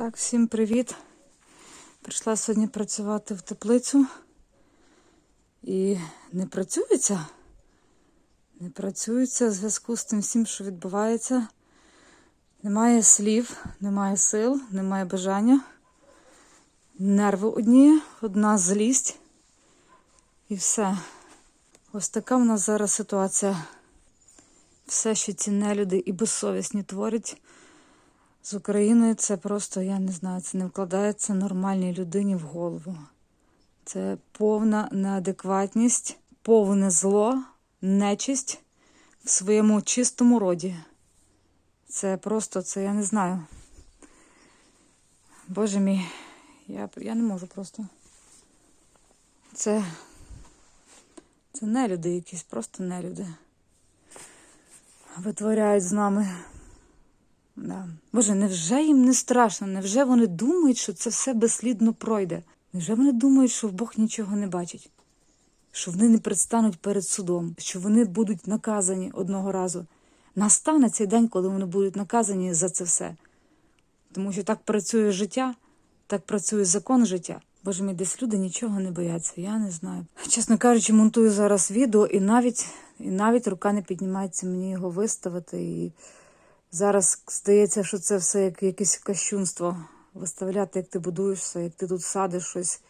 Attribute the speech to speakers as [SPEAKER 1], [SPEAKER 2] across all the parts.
[SPEAKER 1] Так, всім привіт. Прийшла сьогодні працювати в теплицю. І не працюється. Не працюється в зв'язку з тим всім, що відбувається. Немає слів, немає сил, немає бажання. Нерви одні, одна злість. І все. Ось така в нас зараз ситуація. Все, що ці нелюди і безсовісні творять з Україною, це просто, я не знаю, це не вкладається нормальній людині в голову. Це повна неадекватність, повне зло, нечисть в своєму чистому роді. Це просто, це я не знаю. Боже мій, я, я не можу просто. Це, це нелюди якісь, просто нелюди. Витворяють з нами. Да. Боже, невже їм не страшно? Невже вони думають, що це все безслідно пройде? Невже вони думають, що Бог нічого не бачить? Що вони не предстануть перед судом, що вони будуть наказані одного разу? Настане цей день, коли вони будуть наказані за це все. Тому що так працює життя, так працює закон життя. Боже мій, десь люди нічого не бояться, я не знаю. Чесно кажучи, монтую зараз відео, і навіть, і навіть рука не піднімається мені його виставити. І зараз здається, що це все як якесь кощунство. Виставляти, як ти будуєшся, як ти тут садиш щось,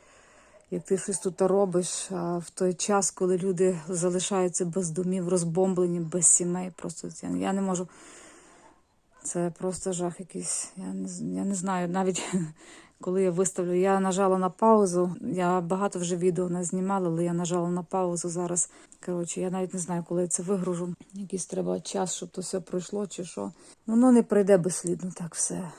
[SPEAKER 1] як ти щось тут робиш. А в той час, коли люди залишаються без домів, розбомблені, без сімей, просто я, не можу. Це просто жах якийсь. Я не, я не знаю. Навіть коли я виставлю, я нажала на паузу. Я багато вже відео не знімала, але я нажала на паузу зараз. Коротше, я навіть не знаю, коли я це вигружу. Якийсь треба час, щоб то все пройшло чи що. Воно не пройде безслідно так все.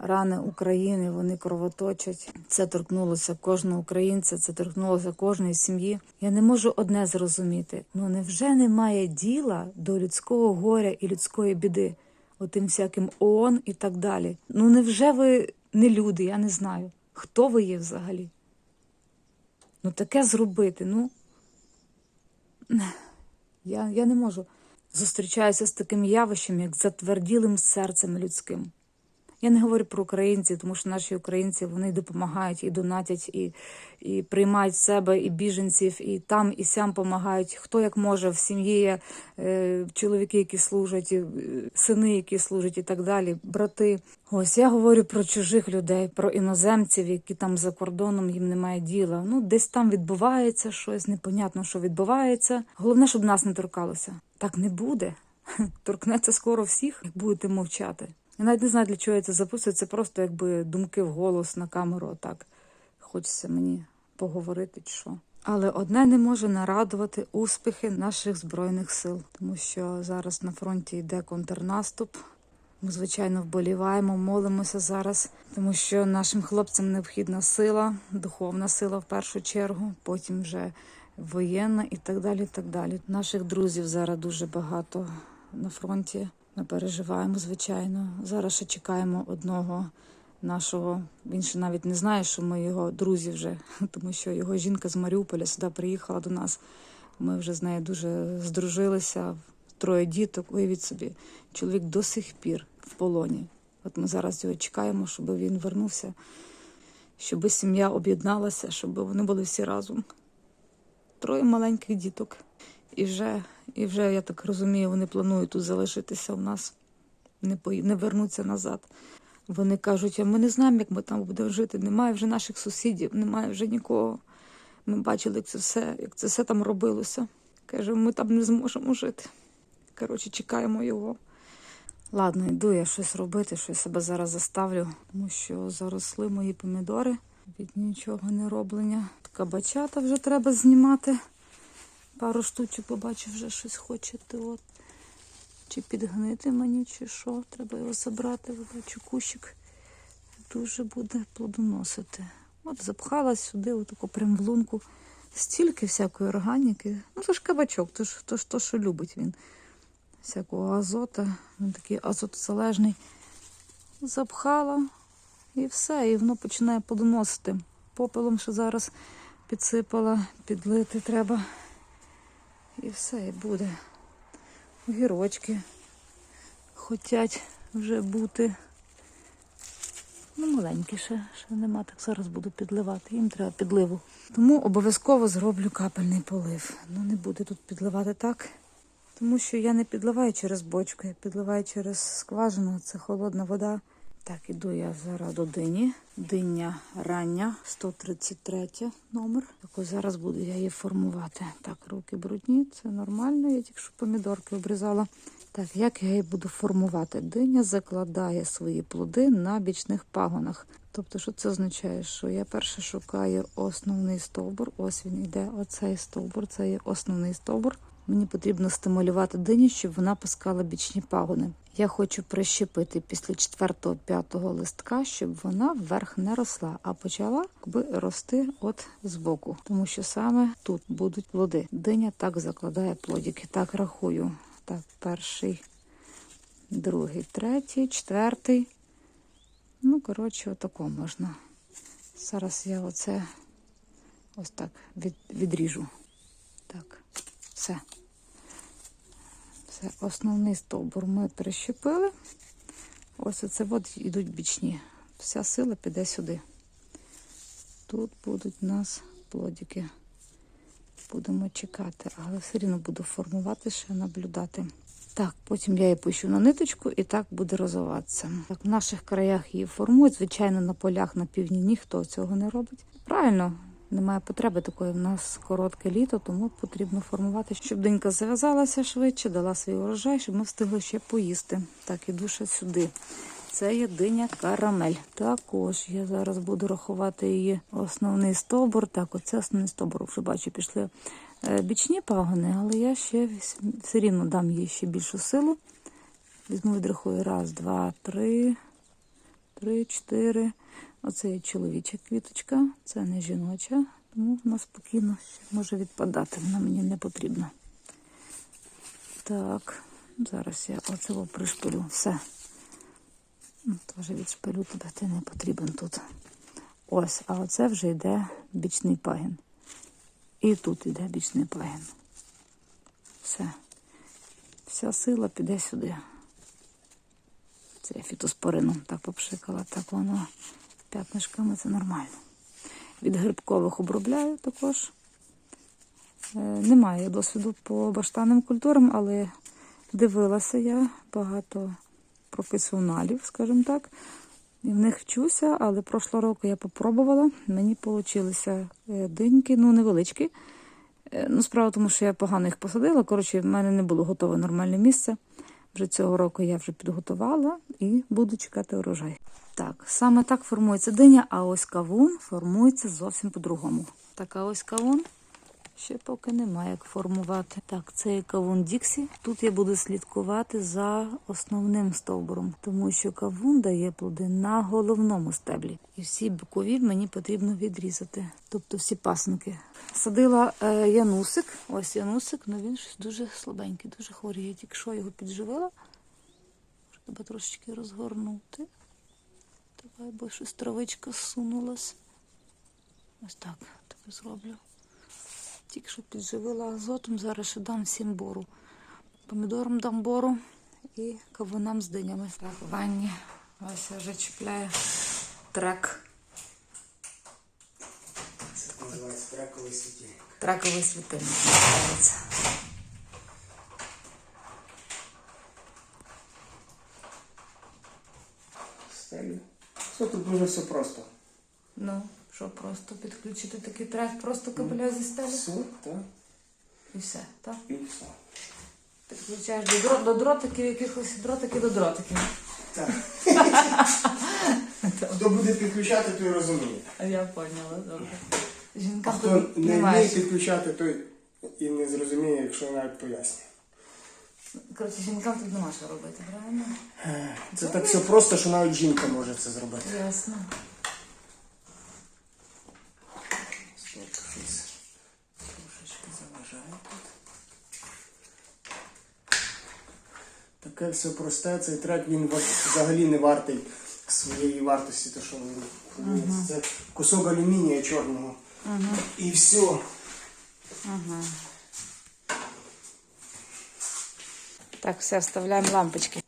[SPEAKER 1] Рани України вони кровоточать. Це торкнулося кожного українця, це торкнулося кожної сім'ї. Я не можу одне зрозуміти. Ну невже немає діла до людського горя і людської біди? Отим всяким ООН і так далі. Ну невже ви не люди? Я не знаю. Хто ви є взагалі? Ну таке зробити. Ну я, я не можу. Зустрічаюся з таким явищем, як затверділим серцем людським. Я не говорю про українців, тому що наші українці вони допомагають і донатять, і і приймають себе і біженців, і там, і сям допомагають. Хто як може в сім'ї є е, чоловіки, які служать, е, сини, які служать, і так далі, брати. Ось я говорю про чужих людей, про іноземців, які там за кордоном їм немає діла. Ну, десь там відбувається щось, непонятно, що відбувається. Головне, щоб нас не торкалося. Так не буде. Торкнеться скоро всіх, як будете мовчати. Я навіть не знаю, для чого я це записую. Це просто якби думки в голос на камеру. Так хочеться мені поговорити чи що. Але одне не може нарадувати успіхи наших збройних сил, тому що зараз на фронті йде контрнаступ. Ми, звичайно, вболіваємо, молимося зараз, тому що нашим хлопцям необхідна сила, духовна сила в першу чергу, потім вже воєнна і так далі. і так далі. Наших друзів зараз дуже багато на фронті. Ми переживаємо, звичайно. Зараз ще чекаємо одного нашого. Він ще навіть не знає, що ми його друзі вже, тому що його жінка з Маріуполя сюди приїхала до нас. Ми вже з нею дуже здружилися. Троє діток, уявіть собі, чоловік до сих пір в полоні. От ми зараз його чекаємо, щоб він вернувся, щоб сім'я об'єдналася, щоб вони були всі разом. Троє маленьких діток. І вже, і вже, я так розумію, вони планують тут залишитися в нас, не по... не вернуться назад. Вони кажуть, а ми не знаємо, як ми там будемо жити. Немає вже наших сусідів, немає вже нікого. Ми бачили, як це все, як це все там робилося. Каже, ми там не зможемо жити. Коротше, чекаємо його. Ладно, йду я щось робити, що я себе зараз заставлю, тому що заросли мої помідори від нічого не роблення. Кабачата вже треба знімати. Пару штучок побачив, вже щось хочете. От. Чи підгнити мені, чи що. Треба його забрати, бачу, кущик дуже буде плодоносити. От запхала сюди, отаку прям в лунку. Стільки всякої органіки. Ну, це ж кабачок, то ж то, ж, то що любить він. Всякого азота, він такий азотозалежний. Запхала і все, і воно починає плодоносити. Попелом ще зараз підсипала, підлити треба. І все, і буде. Огірочки хотять вже бути. Ну, маленькі ще, ще нема, так зараз буду підливати. Їм треба підливу. Тому обов'язково зроблю капельний полив. Ну не буду тут підливати так. Тому що я не підливаю через бочку, я підливаю через скважину. Це холодна вода. Так, іду я зараз до дині. Диня рання, 133 номер. Так ось зараз буду я її формувати. Так, руки брудні, це нормально. Я тільки що помідорки обрізала. Так, як я її буду формувати? Диня закладає свої плоди на бічних пагонах. Тобто, що це означає? Що я перше шукаю основний стовбур. Ось він йде. Оцей стовбур, це є основний стовбур. Мені потрібно стимулювати диню, щоб вона пускала бічні пагони. Я хочу прищепити після 4-5 листка, щоб вона вверх не росла, а почала якби рости от збоку. Тому що саме тут будуть плоди. Диня так закладає плодики. Так рахую. Так, перший, другий, третій, четвертий. Ну, коротше, отако можна. Зараз я оце ось так від, відріжу. Так, все. Це основний стовбур ми прищепили. Ось оце от йдуть бічні. Вся сила піде сюди. Тут будуть у нас плодики. Будемо чекати, але все рівно буду формувати, ще наблюдати. Так, потім я її пущу на ниточку і так буде розвиватися. Так, в наших краях її формують. Звичайно, на полях на півдні ніхто цього не робить. Правильно, немає потреби такої. В нас коротке літо, тому потрібно формувати, щоб денька зав'язалася швидше, дала свій урожай, щоб ми встигли ще поїсти. Так, іду ще сюди. Це є диня карамель. Також я зараз буду рахувати її основний стовбур. Так, оце основний стовбур. Вже бачу, пішли е, бічні пагони, але я ще все рівно дам їй ще більшу силу. Візьму відрахую. Раз, два, три, три, чотири. Оце чоловіча квіточка, це не жіноча, тому вона спокійно може відпадати. Вона мені не потрібна. Так, зараз я оцього пришпилю. Все. Ну, Теж відшпилю тебе, ти не потрібен тут. Ось, а оце вже йде бічний пагін. І тут йде бічний пагін. Все. Вся сила піде сюди. Це я фітоспорином так попшикала, так воно п'ятнишками це нормально. Від грибкових обробляю також. Е, Немає досвіду по баштанним культурам, але дивилася я багато професіоналів, скажімо так. І в них вчуся, але прошлого року я попробувала. Мені вийшли диньки, ну невеличкі. Е, Ну, справа тому, що я погано їх посадила. Коротше, в мене не було готове нормальне місце. Вже цього року я вже підготувала і буду чекати урожай. Так, саме так формується диня, а ось кавун формується зовсім по-другому. Така ось кавун ще поки немає як формувати. Так, це є кавун Діксі. Тут я буду слідкувати за основним стовбуром, тому що кавун дає плоди на головному стеблі. І всі бокові мені потрібно відрізати, тобто всі пасинки. Садила е, янусик, ось янусик, але він щось дуже слабенький, дуже хворий. Я тільки що його підживила. Тебе трошечки розгорнути. Давай, бо щось травичка зсунулась. Ось так тобі зроблю. Тільки що підживила азотом, зараз ще дам всім бору. Помідорам дам бору і кавунам з динями. Так, в ванні ось вже чіпляю трек.
[SPEAKER 2] Це називається траковий світильник.
[SPEAKER 1] Траковий світильник називається.
[SPEAKER 2] Стелю. Все тут дуже все просто.
[SPEAKER 1] Ну, що просто підключити такий трек, просто кабеля зі стелі
[SPEAKER 2] Все, так?
[SPEAKER 1] і все, так?
[SPEAKER 2] І все.
[SPEAKER 1] Підключаєш до, дро, до дротиків, якихось дротики до дротиків.
[SPEAKER 2] Так. Хто буде підключати, той розуміє.
[SPEAKER 1] А я поняла, добре.
[SPEAKER 2] А
[SPEAKER 1] Жінкам
[SPEAKER 2] хто
[SPEAKER 1] тут
[SPEAKER 2] не
[SPEAKER 1] немає.
[SPEAKER 2] вміє підключати, той і не зрозуміє, якщо навіть пояснює.
[SPEAKER 1] Коротше, жінкам тут нема що робити, правильно?
[SPEAKER 2] Це так все просто, що навіть жінка може це зробити.
[SPEAKER 1] Ясно.
[SPEAKER 2] Стоп, щось трошечки заважає тут. Таке все просте, цей трек він взагалі не вартий своєї вартості, то що він продається. Це кусок алюмінія чорного. І все.
[SPEAKER 1] Так, все, вставляємо лампочки.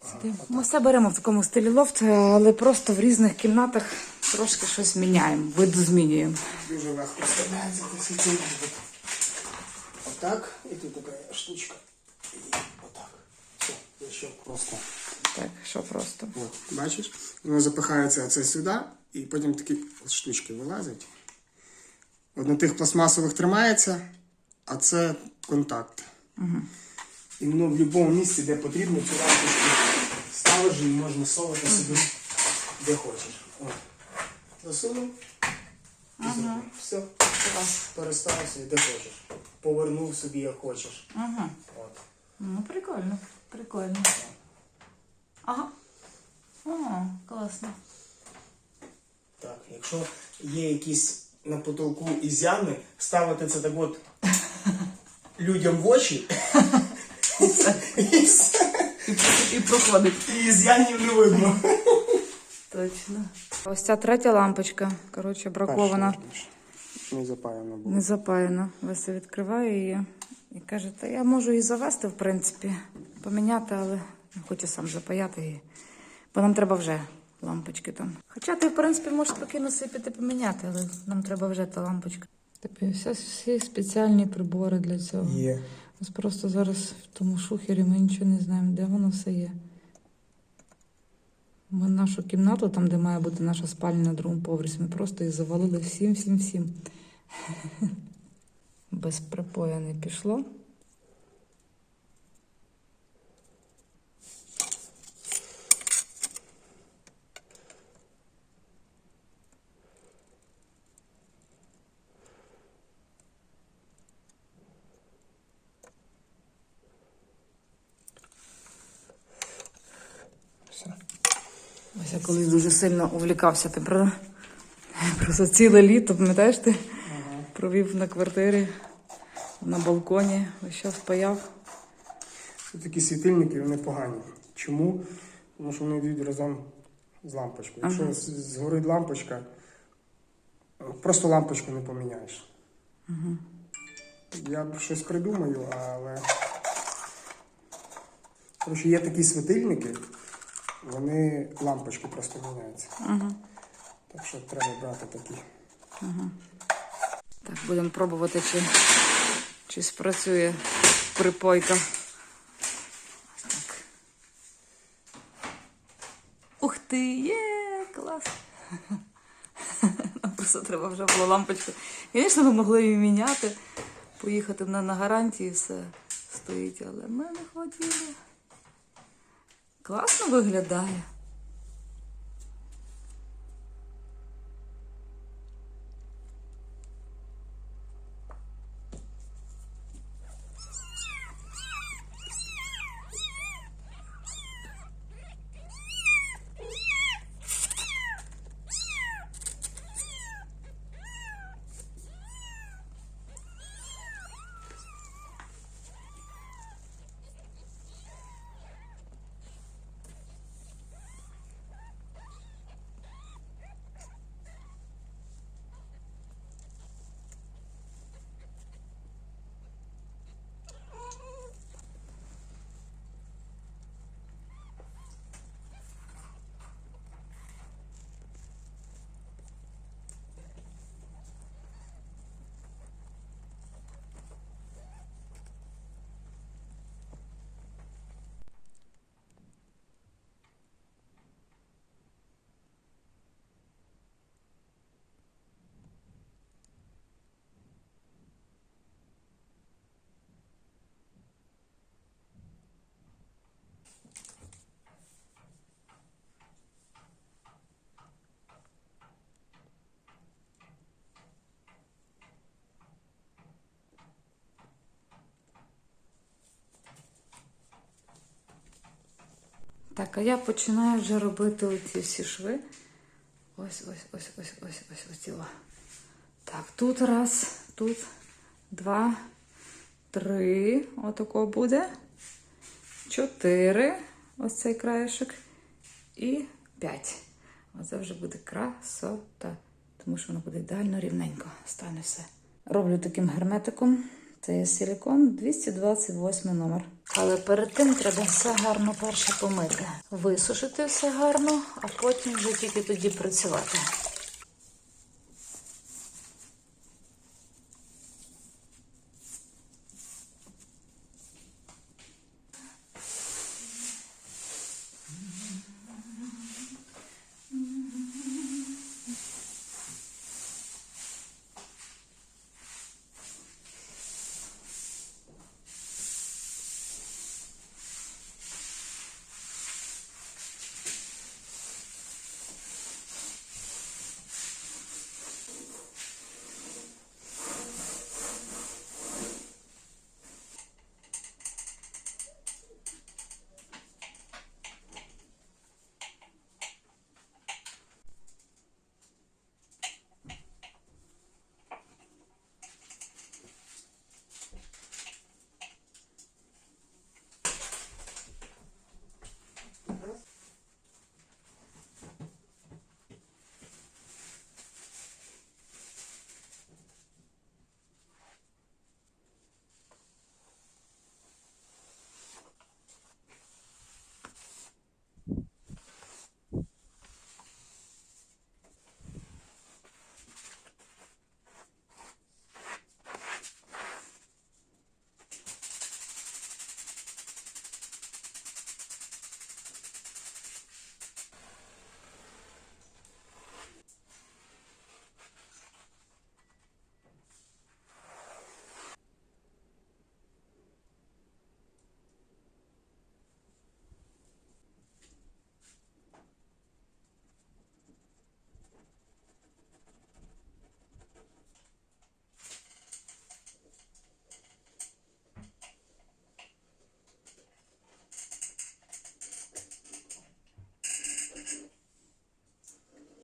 [SPEAKER 1] Ми все беремо в такому стилі лофт, але просто в різних кімнатах трошки щось міняємо, виду змінюємо.
[SPEAKER 2] Дуже легко вставляється. Отак, і тут така штучка. І отак. Все, я просто.
[SPEAKER 1] Так, що просто.
[SPEAKER 2] От, бачиш? Воно запихається оце сюди, і потім такі штучки вилазять. От на тих пластмасових тримається, а це контакт. І воно в будь-якому місці, де потрібно, цю лампочку ставиш і можна совати собі де хочеш. От. Засунув. зробив. Все. Переставився і де хочеш. Повернув собі як хочеш.
[SPEAKER 1] Ага.
[SPEAKER 2] От.
[SPEAKER 1] Ну, прикольно, прикольно. Ага. О, класно.
[SPEAKER 2] Так, якщо є якісь на потолку ізяни, ставити це так от людям в очі і все.
[SPEAKER 1] І, і проходить.
[SPEAKER 2] І ізянів не видно.
[SPEAKER 1] Точно. Ось ця третя лампочка, коротше, бракована.
[SPEAKER 2] Не запаяно було.
[SPEAKER 1] Не запаяна. Веся відкриває її і каже, та я можу її завести, в принципі, поміняти, але не хочу сам запаяти її. Бо нам треба вже лампочки там. Хоча ти, в принципі, можеш спокійно собі піти поміняти, але нам треба вже та лампочка. Тобі всі, всі спеціальні прибори для цього.
[SPEAKER 2] Є.
[SPEAKER 1] Ось просто зараз в тому шухері ми нічого не знаємо, де воно все є. Ми нашу кімнату, там, де має бути наша спальня на другому поверсі, ми просто її завалили всім, всім, всім. Без припоя не пішло. Я колись дуже сильно увлікався тим, правда? Просто ціле літо, пам'ятаєш ти? Провів на квартирі, на балконі, ось час паяв.
[SPEAKER 2] Це такі світильники, вони погані. Чому? Тому що вони йдуть разом з лампочкою. Якщо з- згорить лампочка, просто лампочку не поміняєш. Я щось придумаю, але. Тому що є такі світильники, вони лампочки просто міняються. Так що треба брати такі.
[SPEAKER 1] Так, будемо пробувати, чи, чи спрацює припойка. Так. Ух ти, є, клас. Нам просто треба вже було лампочку. Звісно, ми могли її міняти, поїхати на, на гарантії, все стоїть, але ми не хотіли. Класно виглядає. Так, а я починаю вже робити оці всі шви. Ось, ось, ось, ось, ось, ось, ось ціла. Так, тут раз, тут два, три. Отако буде. Чотири. Ось цей краєшок. І п'ять. Оце вже буде красота. Тому що воно буде ідеально рівненько. Стане все. Роблю таким герметиком. Це є силікон 228 номер. Але перед тим треба все гарно перше помити. Висушити все гарно, а потім вже тільки тоді працювати.